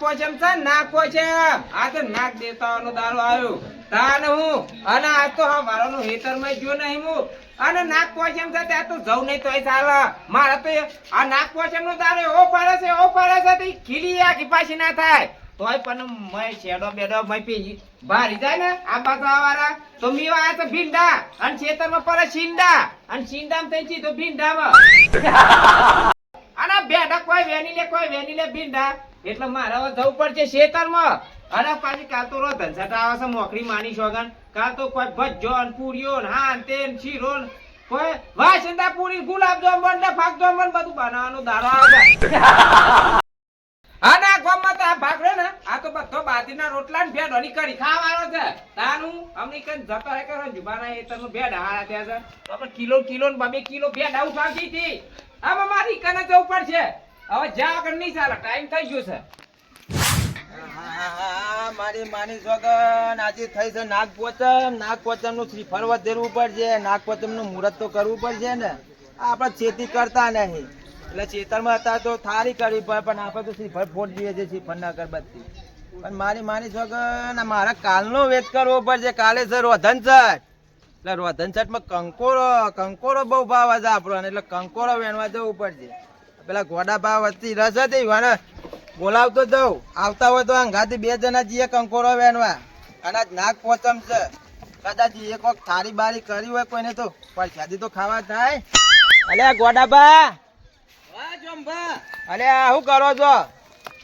પોચમ છે નાક છે? આ તો નાક દેવતાઓનો દારો આવ્યો. તાન હું. અને આ તો હા મારાનું હેતરમાં જો નહીં હું. અને નાક પોચમ છે ત્યાં તો જવું નહીં તોય ચાલે. મારે તો આ નાક પોચમ નો તારે ઓ પાડે છે ઓ પાડે છે ખીલી આખી પાછી ના થાય. તોય પણ મય શેડો બેડો મય પી ભારી જાય ને આ બાજુ આવારા. તો મી આ તો ભીંડા. અને ખેતરમાં પડે છીંડા અને છીંડામાં થઈ છી તો ભીંડામાં. અને બેડા કોઈ વેની લે કોઈ વેની લે ભીંડા. એટલે મારા જવું પડશે શેતરમાં. અરે પાછી કાલ તો રો ધનસટ આવે છે મોકરી માની શોગન કાલ તો કોઈ ભજ્જો ને પૂરીઓ ને હાન તેન શીરો ને કોઈ વાસંદા પૂરી, ગુલાબ જાંબુ ને ફાક જામુન બધું બનાવવાનો દારો આવે અને આ ગામમાં તો આ ભાગડે ને, આ તો બધો બાજરીના રોટલા ને ભેડોની કરી ખાવાનો છે. તાનું અમને કઈ જતો હે કરો જુબાના એ તનું ભેડ હારા ત્યાં છે. તો આપણે કિલો કિલો ને બબે કિલો ભેડ આવું ભાગી હતી. હવે મારી કને જવું પડશે. હવે જ્યાં આગળ નહીં ચાલે ટાઈમ થઈ ગયો છે. મારી માની સોગન આજે થઈ છે નાગપોચમ. નાગપોચમ નાગ પોચમનું શ્રીફળ વધેરવું પડશે. નાગપોચમનું મુહૂર્ત તો કરવું પડશે ને. આપણે ખેતી કરતા નહીં. એટલે ચેતરમાં હતા તો થારી કરવી પડે, પણ આપણે તો શ્રીફળ ફોટ દઈએ છીએ શ્રીફળ ના અગરબત્તી પણ મારી માની સોગન મારા કાલનો વેચ કરવો પડશે. કાલે છે રોધન એટલે રોધન છઠમાં કંકોરો કંકોરો બહુ ભાવ છે આપણો એટલે કંકોરો વેણવા જવું પડશે. પેલા ભાવ વચ્ચે રસ હતી વાને બોલાવતો જઉં આવતા હોય તો અંગાથી બે જણા જઈએ કંકોરો વેણવા. અને નાક પોચમ છે. કદાચ એક વખત થારી બારી કરી હોય કોઈને તો. પરસાદી તો ખાવા થાય અલે ગોડાબા અલે શું કરો છો?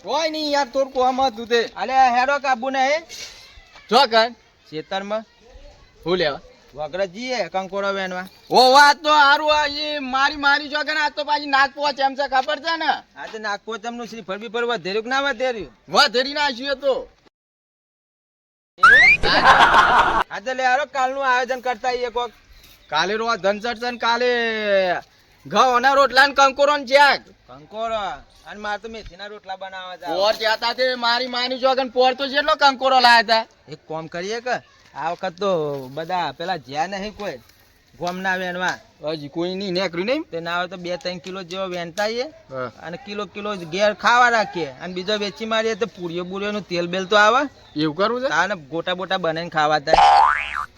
કોઈ નહીં યાર તોર કોમ હતું તે. અલે હેરો કાબુ નહીં જો કર ખેતરમાં હું લેવા? વગર જઈએ કંકોરો વેણવા. ઓ વાત તો હારું આ મારી મારી જો કે આ તો પાછી નાક પહોંચ એમ છે ખબર છે ને? આ તો નાગ પોચમનું શ્રીફળ બીફળ વધેર્યું કે ના વધેર્યું? વધેરી નાખ્યું તો. આજે લે હારો કાલનું આયોજન કરતા એક કોક. કાલે રો ધનસર છે કાલે ઘઉં ના રોટલા ને કંકોરો ને શાક કંકોરો અને મારે તો મેથીના રોટલા બનાવવા છે પોર જતા તે મારી માની જો કે પોર તો જેટલો કંકોરો લાયા હતા એક કોમ કરીએ કે આ વખત તો બધા પેલા જ્યાં નહીં કોઈ ગોમના વેણવા. હજી કોઈ નહીં નીકળ્યું નહીં? તે ના હોય તો બે ત્રણ કિલો જેવો વેણતા આવીએ અને કિલો કિલો ઘેર ખાવા રાખીએ. અને બીજો વેચી મારીએ તો પૂરીઓ બુરીઓ નું તેલ બેલ તો આવે. એવું કરવું છે? તાને ગોટા બોટા બનાવીને ખાવા થાય.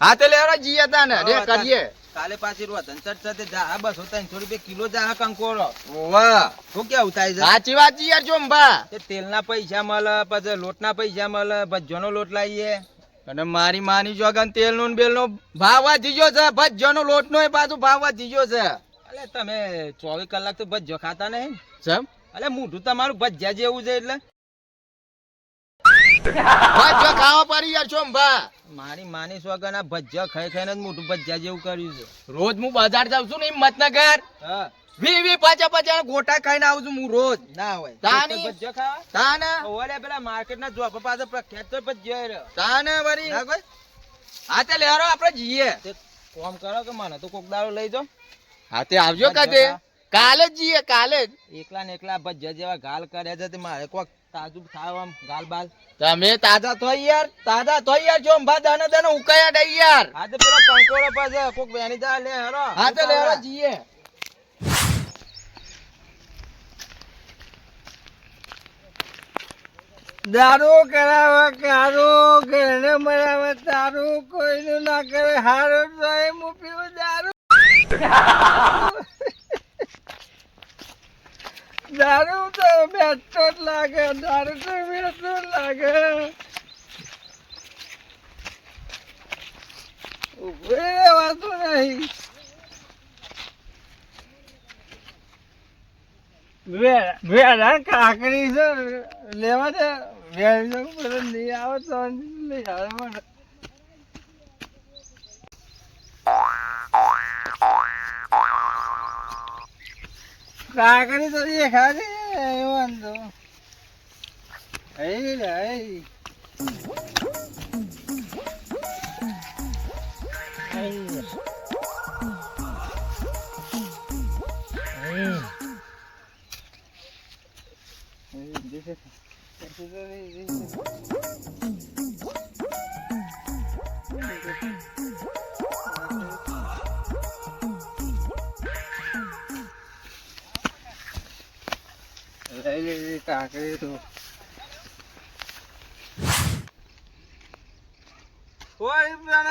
હા તે લેવા જઈએ તા ને રે કરીએ. કાલે પાછી રોધન ચટ સાથે જા બસો ત્રણસો રૂપિયા કિલો જા કંકોરો. વાહ શું કેવું થાય છે? સાચી વાત છે યાર જો તે તેલના પૈસા મળે પછી લોટના પૈસા મળે ભજ્જોનો લોટ લાવીએ. અને મારી માની જોગન તેલનું બેલ નો ભાવ વધી ગયો છે ભજ્જો નો લોટ નો પાછો ભાવ વધી ગયો છે. એટલે તમે ચોવીસ કલાક તો ભજ્જો ખાતા નહીં. સમ એટલે મોઢું તમારું ભજ્યા જેવું છે એટલે. ભજ્જો ખાવા પડી યાર છો ભા મારી માની સ્વગન આ ભજ્જા ખાઈ ખાઈને જ મોઢું ભજ્યા જેવું કર્યું છે. રોજ હું બજાર જાઉં છું ને હિંમતનગર? હા. વી વી પાછા પાછા ગોટા ખાઈને આવું છું હું રોજ. ના હોય. તાની? ભજ્જો ઓલે પેલા માર્કેટ ના જોબ પાસે પ્રખ્યાત તો ભજ્યો રહ્યો તાને વરી? હા તે લેરો આપણે જઈએ. કોમ કરો કે મને તો કોક દાડો લઈ જાઓ. હા તે આવજો ભજ્જો કાલે જ જઈએ કાલે જ. એકલા ને એકલા ભજ્જા જેવા ગાલ કર્યા છે તે મારે કોક તાજું થાવ આમ ગાલ બાલ. તમે તાજા થઈ યાર તાજા થોય યાર ચોંબા દાને દાને ઉકાયા દઈ યાર. હા તો પેલો કંકોડો પાસે કોક બેની જા લે હેરો. હા તે લેરો જઈએ. દારૂ કરાવે કારું ઘરને મરાવે તારું કોઈનું ના કરે. હારો સાહેબ હું પીવું દારૂ. દારૂ તો બેઠો જ લાગે, દારૂ તો બેઠો જ લાગે. ઉભે વાતો નહીં. વેડા કાકડી છે, લેવા દે. વેડ નહીં આવે તો લઈ આવે રે હઈ લઈ તો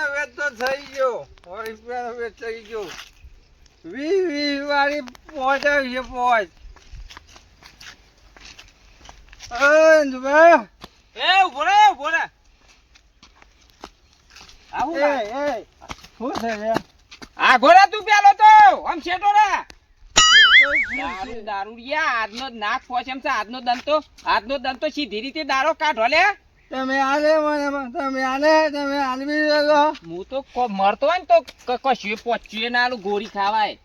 વેચ તો થઈ ગયો કોઈ રૂપિયાનો વેચ થઈ ગયો વી વી વાળી પહોંચાવી છે પહોંચ એ ઊભો રે ઊભો રે. આવું એ એ શું છે રે? આ ઘોડા તું પેલો તો આમ છેટો રે. દારૂ દારૂડિયા આજનો નાક પોચ એમ છે આજનો દંતો આજનો દંતો સીધી રીતે દારો કાઢો લે. તમે આલે મને તમે આલે તમે આલવી હું તો મરતો હોય ને તો કશું પહોંચ્યું ના આલું ગોળી ખાવાય.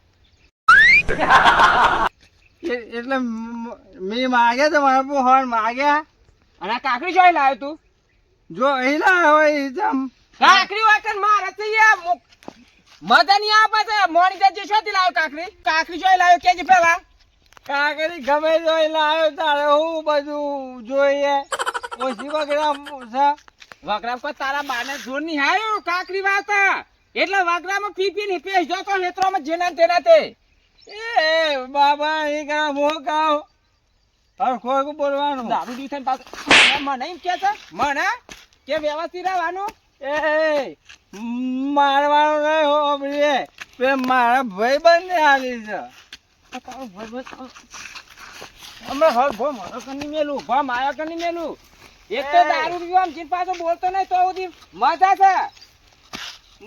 એટલે મ- માગ્યા તો મારા પોહણ માગ્યા. અને કાકડી જોઈ લાવ્યો તું? જો અહીં ના હોય ઈ કાકડી વાકન મારે છે યાર મુ- મજા નહીં આવે છે મોણી જે શોધી લાવ્યો કાકડી કાકડી જોઈ લાવ્યો કેજી પેલા? કાકડી ગમે એ લાવ્યો તારે હું બધું જોઈએ? ઓછી વગેરે છે. વગરામ કોઈ તારા બાને જોર નહીં આવ્યો કાકડી વાત. એટલે વગરામાં પીપી ને પેશ જોતો નેત્રોમાં જેના તેના તે એ બાબા એ કા મો કાવ હવે કોઈ બોલવાનું. દારૂ ડી થઈને પાછું મને- એમ કે છે? મને? કે વ્યવસ્થિત રહેવાનું? એ મારવાનું નહીં હોબળીએ પે મારા ભાઈ બંને આવી છે. અમે હર ભો મારો કની મેલું ભો માયા કની મેલું. એક તો. દારૂ પીવા જીન પાછો બોલતો નહીં તો સુધી મજા છે?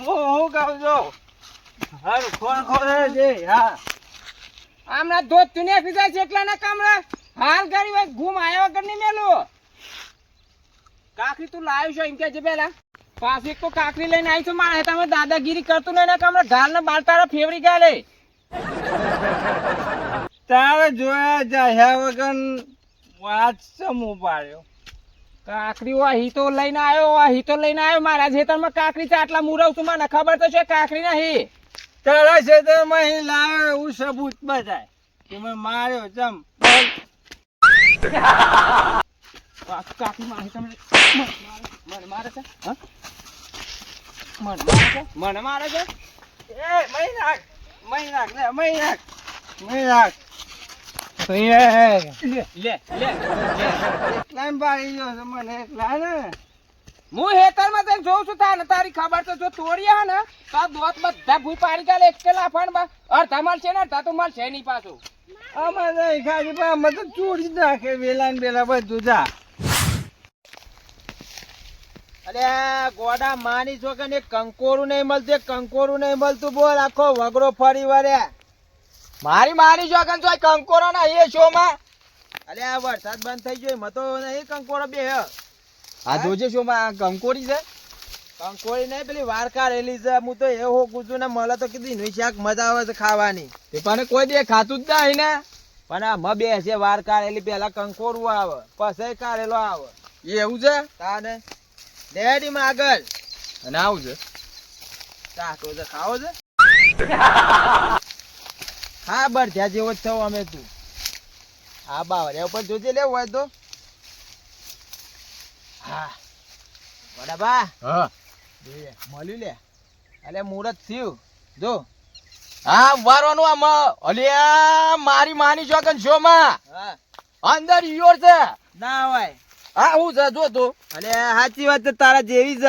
હું હું કહું છું. હારું ખોર ખોરે હા. આમના ધોત તું પીધા છે એટલા ના કામડા. હાલ કરી વાત ઘૂમ આયા વગર નહીં મેલું. કાકરી તું લાવ્યો છો એમ કે છે પેલા? પાછી તો કાકરી લઈને આવી છું મારે તમે દાદાગીરી કરતું નહીં કામડા ગાલ ને બાલ તારા ફેવરી ગાલે તારે જોયા જાય વગર વાત સમ ઉપાડ્યો. કાકરી આ હીતો લઈને આવ્યો આ હીતો લઈને આવ્યો. મારા ખેતરમાં કાકરી છે આટલા મુરવ છું મને ખબર તો છે કાકરી નહીં. તારા ક્ષેત્રમાં અહીં લાવે એવું સબૂત બતાય કે મેં માર્યો ચમ મારે તમને મને મારે છે? મને મારે છે? મને મારે છે? એ મહી નાખ મહી નાખ લે લે લે. લે. લે છે મને. એકલા ને. હું હેતરમાં જઈને જોઉં છું તાને. તારી ખબર તો જો તોડ્યા હે ને તો આ દોત બધા ભૂઈ પાડી ગાલે એક પેલા ફાણ અડધા મળશે ને અડધા તો મળશે નહીં પાછું. આમાં નહીં ખાલી પણ આમાં તો ચોરી જ નાખે. વેલા ને વેલા બધું જા. અરે ગોડા માની છો કે કંકોરું નહીં મળતું કંકોરું નહીં મળતું. બોલ આખો વગરો ફરી વરે મારી માની છો કે કંકોરો ના એ શો માં અરે આ વરસાદ બંધ થઈ ગયો મતો નહીં કંકોરો બે આ જોજે શું માં કંકોરી છે? કંકોરી નહીં પેલી વાર રેલી છે. હું તો એ હોકું છું ને મળે તો કીધું એનું શાક મજા આવે છે ખાવાની. તે પણ કોઈ દે ખાતું જ નહીં ને? પણ આ મ બે છે વાર કાઢેલી પેલા કંકોરું આવે પછી કાઢેલો આવે. એવું છે? તાને ડેડી માં આગળ. અને આવું છે? ચાટો છે ખાવો છે? હા બરધ્યા જેવો જ થયો અમે તું. હા બાવરિયા ઉપર જોજે લેવું હોય તો. હા. બરાબા હા. મળ્યું લે. અલે મુહૂર્ત થયું. જો. હા વારવાનું આમ અલ્યા મારી માની જોગન શો માં. અંદર યોર છે. ના હોય. હા હું છે જો તું. અલે સાચી વાત છે તારા જેવી છે.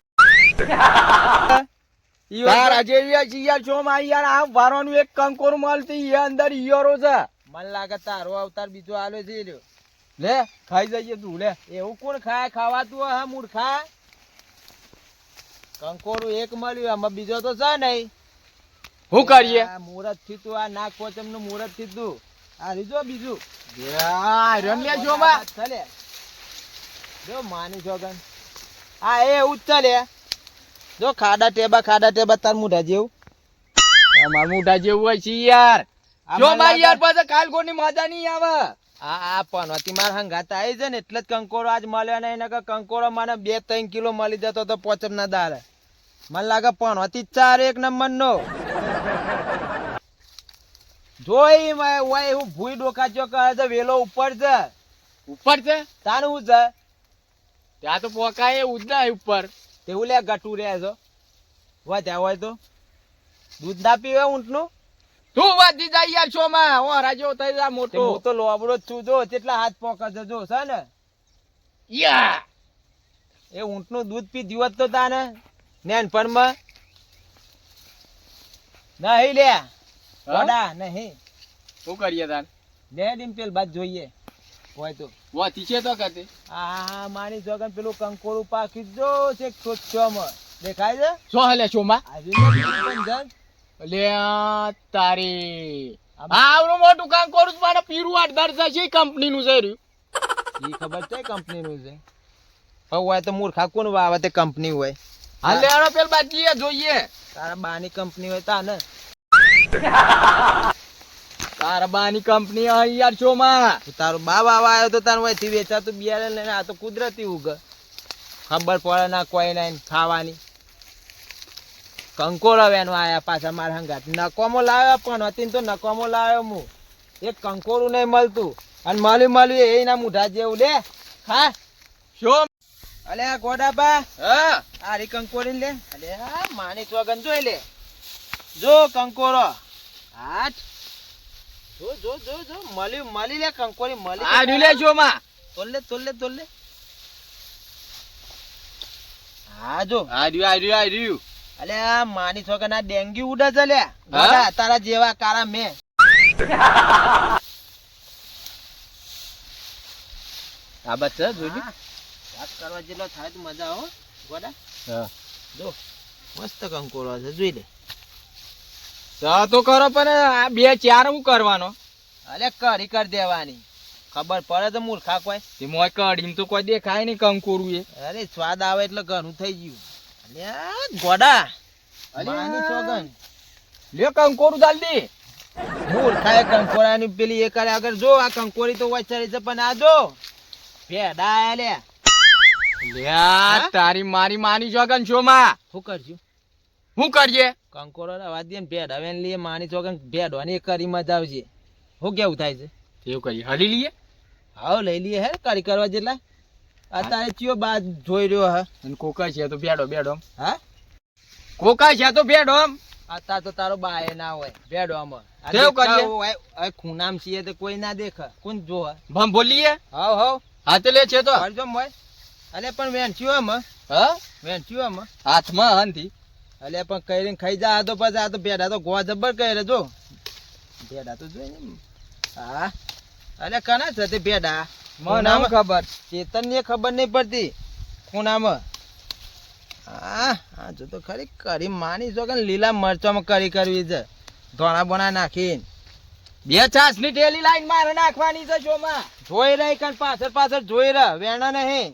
તારા જેવી છે યારમાં યાર આ વારવાનું એક કંકોર મળતી અંદર ઈયરો છે. મને લાગે તારો અવતાર બીજો આલો છે લ્યો. લે ખાઈ જઈએ તું લે. એવું કોણ ખાય? ખાવાતું હા મૂર્ખા. કંકોરું એક મળ્યું આમાં બીજો તો છે નહીં. હું કરીએ મુહૂર્તથી તું આ નાક પોચમનું મુહૂર્તથી તું. આ રીજો બીજું. રમ્યા છો ચાલે. જો માની જોગન. આ એ એવું જ ચાલે. જો ખાડા ટેબા ખાડા ટેબા તાર મુઢા જેવું. મારું મુઢા જેવું હોય છે યાર. જો મારી યાર પાછા કાલ કોની મજા નહીં આવે? આ પનોતી માર હંગાત આવી છે ને એટલે જ કંકોરો આજ મળ્યો ને એને કંકોરો મને બે ત્રણ કિલો મળી જતો તો પોચમ ના દાળ મને લાગે પનોતી ચાર એક નંબર નો જોઈ મેં ઓય હું ભૂઈ ડોકાચ્યો કહે છે વેલો ઉપર છે. ઉપર છે? તાનું હું છે? ત્યાં તો પોકાય જ ઉપર. તેવું લે ગટુ રે છો. વધ્યા હોય તો. દૂધ ના પીવે ઊંટનું? તું વધી જાય યાર છો માં ઓ રાજો થઈ જા મોટો. હું તો લોબડો છું. જો કેટલા હાથ પોકા છે જો છે ને? યા! એ ઊંટનું દૂધ પી જીવત તો તાને? નેનપણમાં નહીં લે. ઓડા નહીં. શું કરીએ તાર લે ડિમ્પલ બાદ જોઈએ. હોય તો. વાતી છે તો કતે આ મારી જોગન પેલું કંકોરું પાકી જો છે છોછોમાં દેખાય છે? શું હાલે આજે નથી પણ જન. લે તારી. આવનું મોટું કામ કરું છું મારે પીરું આડદાર છે કંપની નું છે રહ્યું. ઈ ખબર છે કંપનીનું છે? હવે હોય તો મૂર્ખા કોણ વાવે તે કંપની હોય? હાલે આડો પેલ બાકી જોઈએ. તારા બાની કંપની હોય તા ને તારા બાની કંપની યાર છો માં તારો બા વાવા આવ્યો તો તારથી વેચાતું બિયારણ લઈને આ તો કુદરતી ઉગ ખબર પડે ના કોઈ નહીં ખાવાની. કંકોરો વેનો આયા પાછા મારા હંગાત. નકોમો લાવ્યો પણ હતી તો નકોમો લાવ્યો હું એક કંકોરું નહીં મળતું. અને મળ્યું મળ્યું એના મૂઢા જેવું લે. હા? શોમ અલે આ ગોડાબા. હા. આરી કંકોરી લે. અલે આ માની ચોગન જોઈ લે. જો કંકોરો હાટ જો. જો જો જો મળી મળી લે કંકોરી મળી આ લે શોમાં. માં તોલે તોલે તોલે હા જો. આ રહ્યું આ રહ્યું આ રહ્યું અલે આ માની છોકરા ના ડેન્ગ્યુ ઉડે છે લે. તારા જેવા કારા મેં. આ બસ જોઈ વાત કરવા જેટલો થાય તો મજા આવો ગોડા. હા. જો મસ્ત કંકોરો છે જોઈ લે. સા તો કરો પણ આ બે ચાર હું કરવાનો? અલે કરી કર દેવાની. ખબર પડે તો મૂર્ખા કોઈ. તે મોય કઢીમ તો કોઈ દેખાય નહીં કંકોરું એ. અરે સ્વાદ આવે એટલે ઘણું થઈ ગયું. ગોડા. માની સોગન લ્યો કંકોરું જલ્દી મૂર્ખાએ કંકોરાની પેલી એ કરે આગળ જો આ કંકોરી તો વચારી છે પણ આ જો. ભેડા લે લ્યા તારી મારી માની જોગન શોમાં? શું કરજો શું કરજે કંકોરો રવા દે ને ભેડા લઈએ માની સોગન ભેડવાની કરી મજા આવશે. શું કેવું થાય છે? એવું કરીએ. હલી લઈએ? હાવ લઈ લઈએ હે કરી કરવા જેટલા. અત્યારે ચિયો બાદ જોઈ રહ્યો હે. અને કોકા છે તો બેડો બેડો હા? કોકા છે તો બેડો અત્યારે તો તારો બાય ના હોય. ભેડો આમાં કેવું કરીએ? હવે ખૂનામ છીએ તો કોઈ ના દેખે. કોણ જોવે? ભમ બોલીએ? હાવ હાવ. હાથે લે છે તો. કરજો મોય અલે પણ વેંચ્યું આમાં હા. વેંચ્યું આમાં હાથમાં હંથી અલે પણ કઈને ખાઈ જા તો પછી આ તો ભેડા તો ગોવા જબર કરે જો. ભેડા તો જોઈ ને હા. અલે કના છે તે ભેડા? મને નામ ખબર. ચેતન ને ખબર નહીં પડતી. હા હા જો તો ખરી કરી માની છો કે લીલા મરચામાં કરી કરવી છે. ધોણા બોણા નાખીને. બે છાસની ટેલી લાઈન મારે નાખવાની છે જોમાં જોઈ રહી કણ પાછળ પાછળ જોઈ રહ. વેણા નહીં.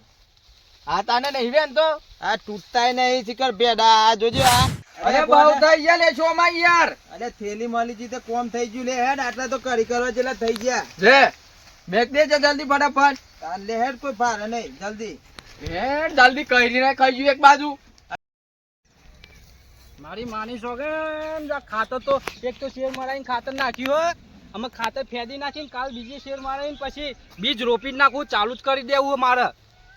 આ તાને નહીં વેન તો? આ તૂટતાય નહીં શિકર બેડા આ જોજો આ. અરે બહુ થઈ ગયા લે શોમાં યાર. અરે થેલી મળી તો કોમ થઈ ગયું લે. હેડ આટલા તો કરી કરવા જેટલા થઈ ગયા. લે બેગ દે છે જલ્દી ફટાફટ. લે હેડ કોઈ ભારે નહીં જલ્દી. હેડ જલ્દી કરીને ખાઈ એક બાજુ. મારી માની સોગન ખાતર તો એક તો શેર મારાઈને ખાતર નાખ્યું હોય અમે ખાતર ફેદી નાખીને કાલ બીજી શેર મારાઈને પછી બીજ રોપી નાખવું ચાલુ જ કરી દેવું મારે.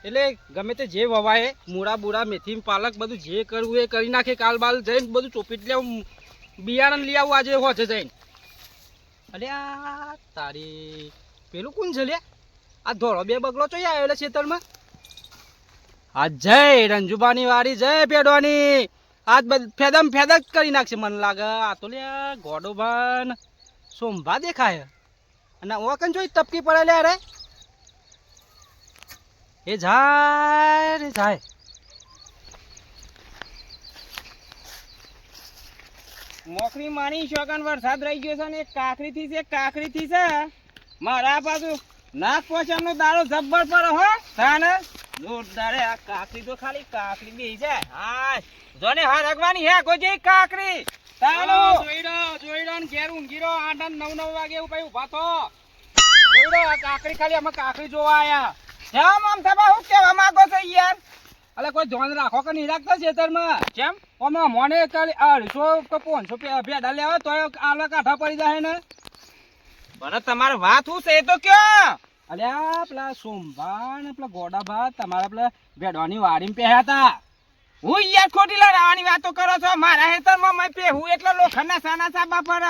એટલે ગમે તે જે વવાય મૂળા બુરા મેથી પાલક બધું જે કરવું એ કરી નાખે કાલ બાલ જઈને બધું ચોપી લેવું. બિયારણ લઈ આવું આજે હોજે જઈને. અરે તારી પેલું કોણ છે લે આ ધોળો બે બગલો ચોઈ આવ્યો એટલે ખેતરમાં આ જય રંજુબાની વાડી જય પેડવાની આજ ફેદમ ફેદક કરી નાખશે, મને લાગે. આ તો લે ગોડોભાન સોમભા દેખાય. અને ઓકન જોઈ ટપકી પડે લે અરે એ જાય રે, જાય. મોકરી માની શોકન વરસાદ રહી ગયો છે ને કાકરી થી છે કાકરી થી છે. મારા બાજુ નાક પોચમ નો દાડો જબ્બર પર હો તાને જોરદારે આ કાકરી તો ખાલી કાકરી બેહી જાય. હા જોને હા રગવાની હે જેવી કાકરી તાલો. જોઈડો જોઈડો ને ઘેર ઊંઘીરો આઠ નવ નવ વાગે એવું ભાઈ ઊભા તો જોઈડો આ કાકડી ખાલી અમે કાકડી જોવા આયા. કેમ આમ થવા હું કેવા માંગો છો યાર? અલે કોઈ ધ્યાન રાખો કે નહીં રાખતા ખેતરમાં? કેમ? અમે મોને કાલે અઢીસો કે પાંચસો ભેડા લેવા તો આલો કાંઠા પડી જાય ને. મને તમારે વાત હું છે એ તો કયો? અલ્યા પેલા સોમભા ને પેલા ગોડાભા તમારા પેલા ભેડવાની વાડીમાં પહેર્યા હતા. હું યાર ખોટી લડાવાની વાતો કરો છો? મારા હેતરમાં મેં પેહું એટલે લોખંડના સાના સાબા પર.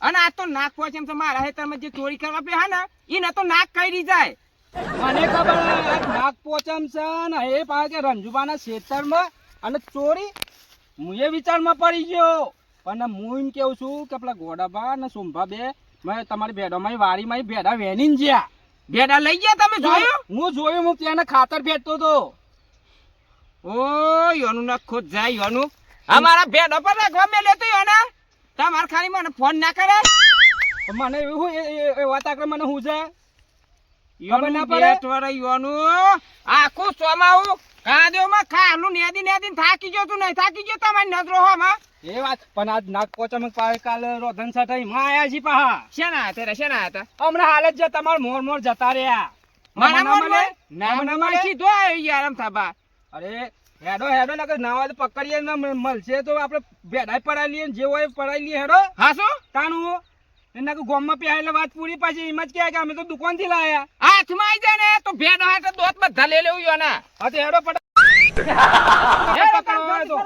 અને આ તો નાક પહોંચે એમ છે, મારા હેતરમાં જે ચોરી કરવા પે ને એને તો નાક કરી જાય. મને ખબર નાક પોચમ છે ને, એ કે રંજુબાના ખેતરમાં અને ચોરી, હું એ વિચારમાં પડી ગયો. પણ હું એમ કેવું છું કે પેલા ગોડાભા ને સોમભા બે મેં તમારી ભેડોમાં વાડીમાં ભેડા વેણીને ગયા ભેડા લઈ ગયા તમે જોયું? હું જોયું હું ત્યાં ખાતર ભેટતો તો ઓ યોનું ના ખોદ જાય યોનું. અમારા ભેડો પર રાખવા મેં લેતો યોને. તમારે ખાલી મને ફોન ના કરે. મને એવું એ- વાત આગળ મને હું છે ખબર ના પડે? યોનું. આખું સોમાવું. કાંદોમાં ખાલું નેદી નેદી થાકી ગયો તું નહીં થાકી ગયો તમારી નજરો હોમાં એ વાત પણ આજ નાગ પોચમ કાલે રોધન સટાઈ માં આયા છી પાહા. શેના હતા રે શેના હતા હમણાં હાલ જ તમાર મોર મોર જતા રહ્યા. મારા મને મોર મળે? ના સીધો આમ થાબા. અરે હેડો હેડો નકર ના તો પકડીએ ને મળશે તો આપણે ભેડાય પડાઈ લઈએ જે હોય પડાઈ લઈએ હેડો. હા શું? તાણું એના કે ગોમમાં પ્યા એટલે વાત પૂરી પાછી એમ જ કહે કે અમે તો દુકાનથી લાયા. હાથમાં આવી જાય ને તો ભેડો તો દોત બધા લઈ લેવું યોના હા તો હેડો પડા હેડો, પકડો હોય તો.